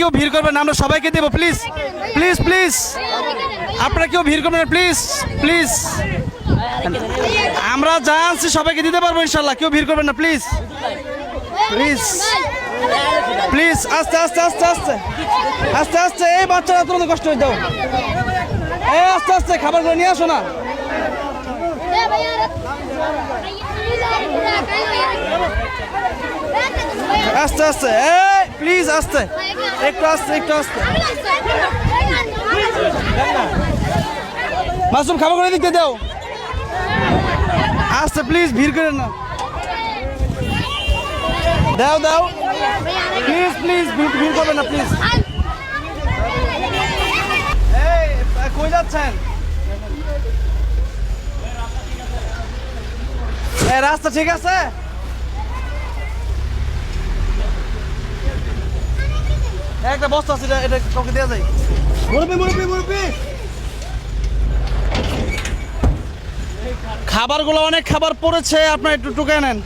কেউ ভিড় করবেন আমরা সবাইকে দেবো প্লিজ প্লিজ প্লিজ আপনারা কেউ ভিড় করবেন প্লিজ প্লিজ আমরা যা আনছি সবাইকে দিতে পারব, ইনশাল্লাহ। কেউ ভিড় করবেন না প্লিজ প্লিজ প্লিজ আস্তে আস্তে আস্তে আস্তে। আস্তে আস্তে, এই বাচ্চারা তোমাদের কষ্ট হয়ে দাও এই আস্তে আস্তে, খাবারগুলো নিয়ে আসো না। আস্তে আস্তে এই প্লিজ আস্তে। একটু আস্তে একটু আস্তে। মাসুম খাবারগুলো দিতে দাও। আস্তে, প্লিজ, ভিড় করেন না। দাও দাও। প্লিজ প্লিজ, ভিড় ভিড় করবেন না, প্লিজ। কই যাচ্ছেন? রাস্তা ঠিক আছে? একটা বস্তা আছে, এটা- কাউকে দেওয়া যায়। মুরব্বি মুরব্বি মুরব্বি! খাবারগুলো, অনেক খাবার পড়েছে, আপনার একটু টুকে নেন।